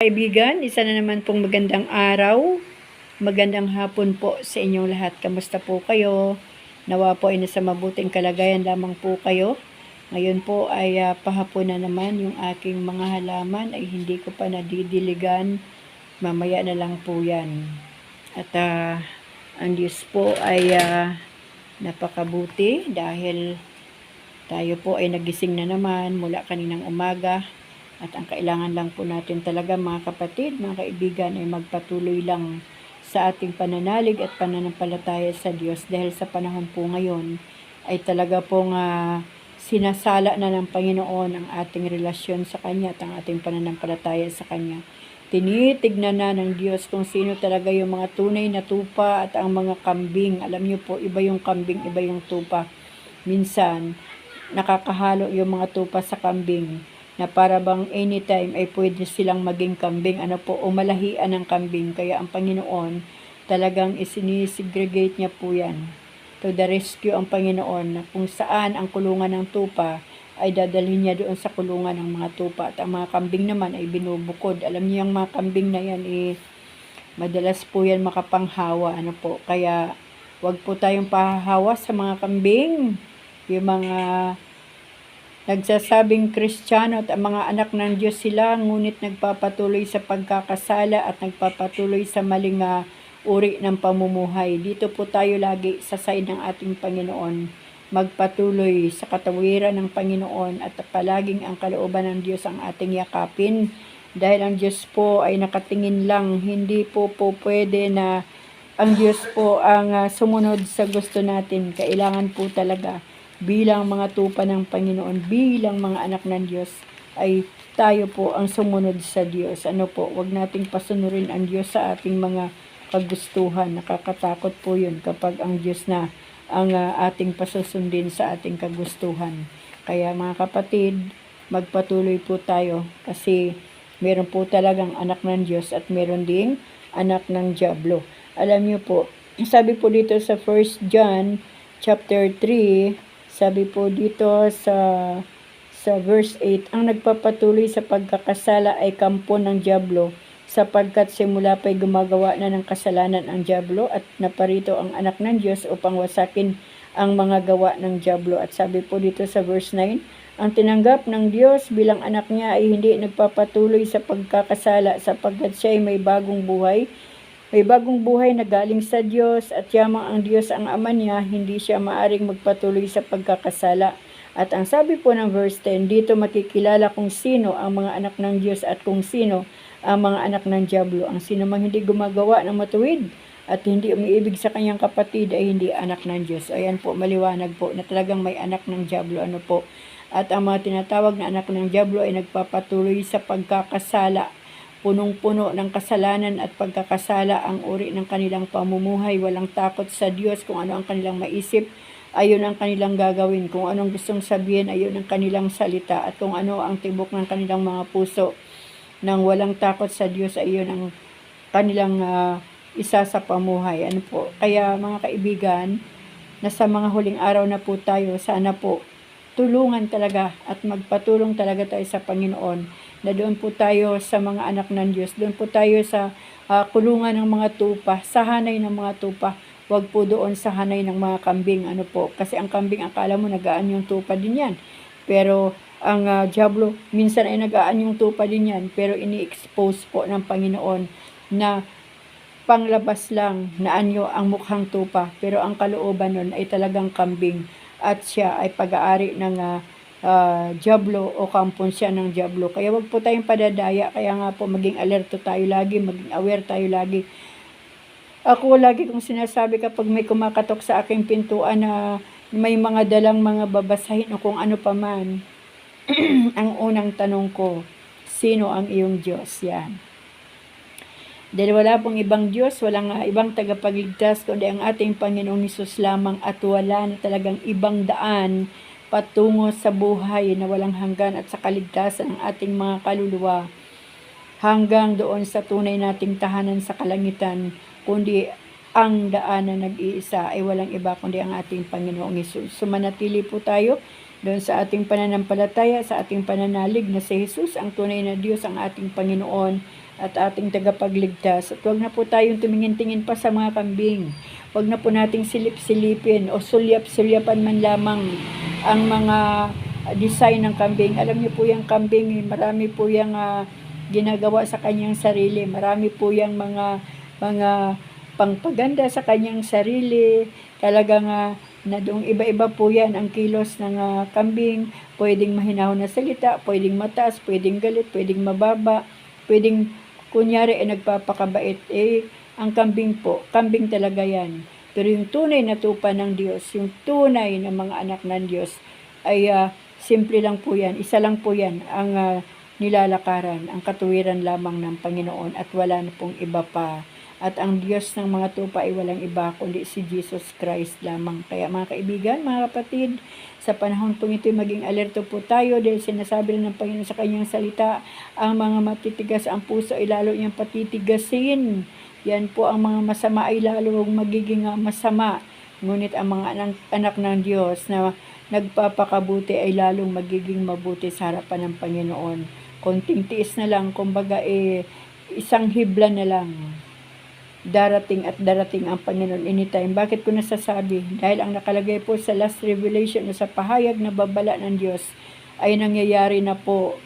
Kaibigan, isa na naman pong magandang araw. Magandang hapon po sa inyong lahat. Kamusta po kayo? Nawa po ay nasa mabuting kalagayan lamang po kayo. Ngayon po ay ah, pahapon na naman yung aking mga halaman ay hindi ko pa nadidiligan. Mamaya na lang po yan. At ah, ang Diyos po ay ah, napakabuti dahil tayo po ay nagising na naman mula kaninang umaga. At ang kailangan lang po natin talaga mga kapatid, mga kaibigan ay magpatuloy lang sa ating pananalig at pananampalataya sa Diyos dahil sa panahon po ngayon ay talaga pong ah, sinasala na ng Panginoon ang ating relasyon sa Kanya at ang ating pananampalataya sa Kanya. Tinitignan na ng Diyos kung sino talaga yung mga tunay na tupa at ang mga kambing. Alam niyo po, iba yung kambing, iba yung tupa. Minsan, nakakahalo yung mga tupa sa kambing na para bang anytime ay pwede silang maging kambing, ano po, umalahian ng kambing. Kaya ang Panginoon, talagang isinisegregate niya po yan. To the rescue ang Panginoon na kung saan ang kulungan ng tupa ay dadalhin niya doon sa kulungan ng mga tupa. At ang mga kambing naman ay binubukod. Alam niyo yung mga kambing na yan, eh, madalas po yan makapanghawa. Ano po, kaya wag po tayong pahahawa sa mga kambing. Yung mga nagsasabing Kristiyano at ang mga anak ng Diyos sila, ngunit nagpapatuloy sa pagkakasala at nagpapatuloy sa maling ah, uri ng pamumuhay. Dito po tayo lagi sa side ng ating Panginoon. Magpatuloy sa katawiran ng Panginoon at palaging ang kalooban ng Diyos ang ating yakapin. Dahil ang Diyos po ay nakatingin lang, hindi po po pwede na ang Diyos po ang ah, sumunod sa gusto natin. Kailangan po talaga bilang mga tupa ng Panginoon, bilang mga anak ng Diyos, ay tayo po ang sumunod sa Diyos. Ano po, wag nating pasunurin ang Diyos sa ating mga kagustuhan. Nakakatakot po yun kapag ang Diyos na ang ah, ating pasusundin sa ating kagustuhan. Kaya mga kapatid, magpatuloy po tayo kasi meron po talagang anak ng Diyos at meron ding anak ng Diablo. Alam niyo po, sabi po dito sa 1 John chapter 3, sabi po dito sa sa verse 8, ang nagpapatuloy sa pagkakasala ay kampo ng Diablo sapagkat simula pa'y gumagawa na ng kasalanan ang Diablo at naparito ang anak ng Diyos upang wasakin ang mga gawa ng Diablo. At sabi po dito sa verse 9, ang tinanggap ng Diyos bilang anak niya ay hindi nagpapatuloy sa pagkakasala sapagkat siya ay may bagong buhay may bagong buhay na galing sa Diyos at yamang ang Diyos ang ama niya, hindi siya maaring magpatuloy sa pagkakasala. At ang sabi po ng verse 10, dito makikilala kung sino ang mga anak ng Diyos at kung sino ang mga anak ng Diablo. Ang sino mang hindi gumagawa ng matuwid at hindi umiibig sa kanyang kapatid ay hindi anak ng Diyos. Ayan po, maliwanag po na talagang may anak ng Diablo. Ano po? At ang mga tinatawag na anak ng Diablo ay nagpapatuloy sa pagkakasala punong-puno ng kasalanan at pagkakasala ang uri ng kanilang pamumuhay, walang takot sa Diyos kung ano ang kanilang maisip, ayon ang kanilang gagawin, kung anong gustong sabihin, ayon ang kanilang salita, at kung ano ang tibok ng kanilang mga puso, nang walang takot sa Diyos, ayon ang kanilang ah, isa sa pamuhay. Ano po? Kaya mga kaibigan, nasa mga huling araw na po tayo, sana po tulungan talaga at magpatulong talaga tayo sa Panginoon na doon po tayo sa mga anak ng Diyos, doon po tayo sa ah, kulungan ng mga tupa, sa hanay ng mga tupa, wag po doon sa hanay ng mga kambing, ano po, kasi ang kambing, akala mo nagaan yung tupa din yan, pero ang ah, Diablo, minsan ay nagaan yung tupa din yan, pero ini-expose po ng Panginoon na panglabas lang na anyo ang mukhang tupa, pero ang kalooban nun ay talagang kambing at siya ay pag-aari ng ah, ah, Diablo o kampon siya ng Diablo. Kaya wag po tayong padadaya, kaya nga po maging alerto tayo lagi, maging aware tayo lagi. Ako lagi kong sinasabi kapag may kumakatok sa aking pintuan na may mga dalang mga babasahin o kung ano pa man, ang unang tanong ko, sino ang iyong Diyos? Yan. Dahil wala pong ibang Diyos, walang ah, ibang tagapagligtas, kundi ang ating Panginoong Isus lamang at wala na talagang ibang daan patungo sa buhay na walang hanggan at sa kaligtasan ng ating mga kaluluwa hanggang doon sa tunay nating tahanan sa kalangitan, kundi ang daan na nag-iisa ay walang iba kundi ang ating Panginoong Isus. Sumanatili po tayo doon sa ating pananampalataya, sa ating pananalig na si Jesus, ang tunay na Diyos, ang ating Panginoon, at ating tagapagligtas. At huwag na po tayong tumingin-tingin pa sa mga kambing. Huwag na po nating silip-silipin o sulyap-sulyapan man lamang ang mga design ng kambing. Alam niyo po yung kambing, eh, marami po yung ah, ginagawa sa kanyang sarili. Marami po yung mga mga pangpaganda sa kanyang sarili. Talagang ah, na doong iba-iba po yan ang kilos ng ah, kambing. Pwedeng mahinahon na salita, pwedeng mataas, pwedeng galit, pwedeng mababa, pwedeng kunyari ay nagpapakabait. Eh, ang kambing po, kambing talaga yan. Pero yung tunay na tupa ng Diyos, yung tunay na mga anak ng Diyos, ay ah, simple lang po yan. Isa lang po yan ang ah, nilalakaran, ang katuwiran lamang ng Panginoon at wala na pong iba pa. At ang Diyos ng mga tupa ay walang iba kundi si Jesus Christ lamang. Kaya mga kaibigan, mga kapatid, sa panahon pong ito maging alerto po tayo dahil sinasabi rin ng Panginoon sa kanyang salita, ang mga matitigas ang puso ay lalo niyang patitigasin. Yan po ang mga masama ay lalo magiging masama. Ngunit ang mga anak, anak ng Diyos na nagpapakabuti ay lalong magiging mabuti sa harapan ng Panginoon. Konting tiis na lang, kumbaga eh, isang hibla na lang darating at darating ang Panginoon anytime. Bakit ko nasasabi? Dahil ang nakalagay po sa last revelation o sa pahayag na babala ng Diyos ay nangyayari na po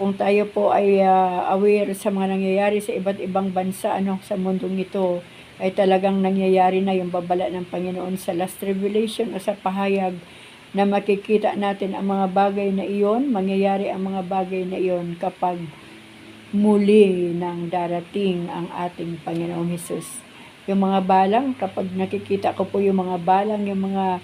kung tayo po ay ah, aware sa mga nangyayari sa iba't ibang bansa ano sa mundong ito ay talagang nangyayari na yung babala ng Panginoon sa last revelation o sa pahayag na makikita natin ang mga bagay na iyon, mangyayari ang mga bagay na iyon kapag muli nang darating ang ating Panginoong Hesus. Yung mga balang, kapag nakikita ko po yung mga balang, yung mga,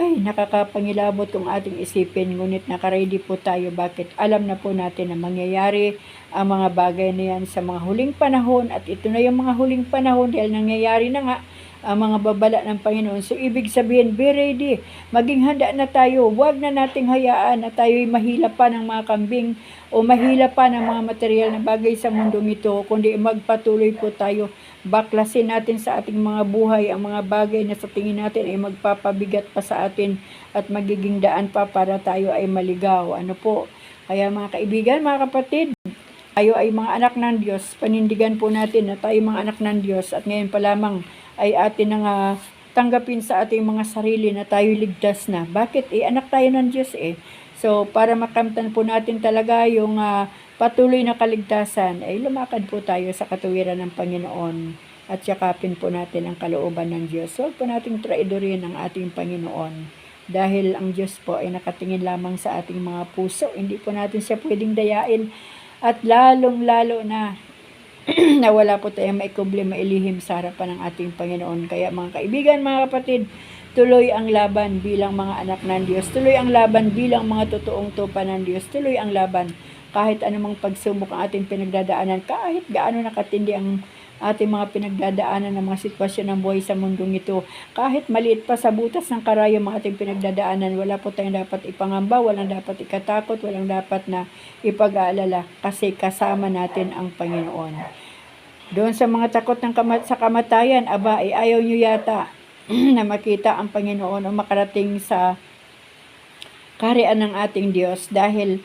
ay, nakakapangilabot ang ating isipin, ngunit nakaready po tayo. Bakit? Alam na po natin na mangyayari ang mga bagay na yan sa mga huling panahon, at ito na yung mga huling panahon dahil nangyayari na nga ang mga babala ng Panginoon. So, ibig sabihin, be ready. Maging handa na tayo. Huwag na nating hayaan na tayo'y mahila pa ng mga kambing o mahila pa ng mga material na bagay sa mundong ito, kundi magpatuloy po tayo. Baklasin natin sa ating mga buhay ang mga bagay na sa tingin natin ay magpapabigat pa sa atin at magiging daan pa para tayo ay maligaw. Ano po? Kaya mga kaibigan, mga kapatid, tayo ay mga anak ng Diyos. Panindigan po natin na tayo mga anak ng Diyos at ngayon pa lamang ay atin na nga tanggapin sa ating mga sarili na tayo ligtas na. Bakit? Eh, anak tayo ng Diyos eh. So, para makamtan po natin talaga yung ah, patuloy na kaligtasan, ay lumakad po tayo sa katuwiran ng Panginoon at yakapin po natin ang kalooban ng Diyos. Huwag po nating traidorin ang ating Panginoon dahil ang Diyos po ay nakatingin lamang sa ating mga puso. Hindi po natin siya pwedeng dayain at lalong-lalo na na wala po tayong maikubli, mailihim sa harapan ng ating Panginoon. Kaya mga kaibigan, mga kapatid, tuloy ang laban bilang mga anak ng Diyos. Tuloy ang laban bilang mga totoong tupa ng Diyos. Tuloy ang laban kahit anumang pagsubok ang ating pinagdadaanan, kahit gaano nakatindi ang ating mga pinagdadaanan ng mga sitwasyon ng buhay sa mundong ito. Kahit maliit pa sa butas ng karayom ang ating pinagdadaanan, wala po tayong dapat ipangamba, walang dapat ikatakot, walang dapat na ipag-aalala kasi kasama natin ang Panginoon. Doon sa mga takot ng kamat sa kamatayan, aba, ay ayaw nyo yata na makita ang Panginoon o makarating sa karian ng ating Diyos dahil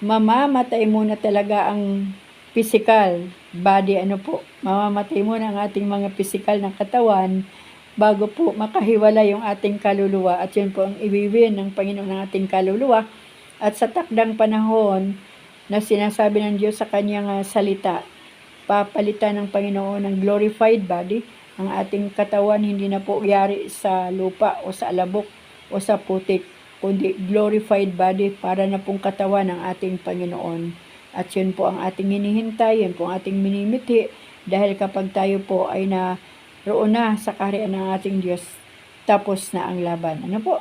mamamatay muna talaga ang physical body, ano po, mamamatay muna ang ating mga physical na katawan bago po makahiwala yung ating kaluluwa. At yun po ang ibiwin ng Panginoon ng ating kaluluwa. At sa takdang panahon na sinasabi ng Diyos sa kanyang ah, salita, papalitan ng Panginoon ng glorified body, ang ating katawan. Hindi na po yari sa lupa o sa alabok o sa putik, kundi glorified body para na pong katawan ng ating Panginoon. At yun po ang ating hinihintay, yun po ang ating minimithi, dahil kapag tayo po ay na roon na sa kaharian ng ating Diyos, tapos na ang laban. Ano po?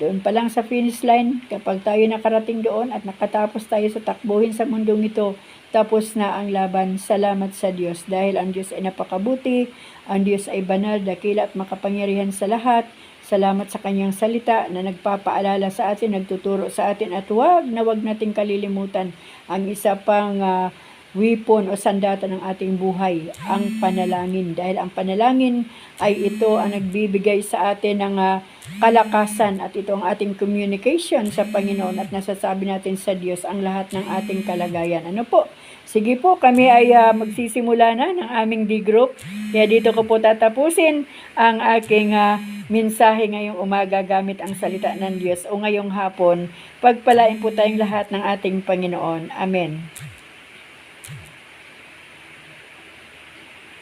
Doon pa lang sa finish line, kapag tayo nakarating doon at nakatapos tayo sa takbuhin sa mundong ito, tapos na ang laban. Salamat sa Diyos dahil ang Diyos ay napakabuti, ang Diyos ay banal, dakila at makapangyarihan sa lahat. Salamat sa kanyang salita na nagpapaalala sa atin, nagtuturo sa atin at huwag na huwag nating kalilimutan ang isa pang ah, weapon o sandata ng ating buhay, ang panalangin. Dahil ang panalangin ay ito ang nagbibigay sa atin ng ah, kalakasan at ito ang ating communication sa Panginoon at nasasabi natin sa Diyos ang lahat ng ating kalagayan. Ano po? Sige po, kami ay ah, magsisimula na ng aming D-group. Kaya dito ko po tatapusin ang aking ah, mensahe ngayong umaga gamit ang salita ng Diyos o ngayong hapon. Pagpalain po tayong lahat ng ating Panginoon. Amen.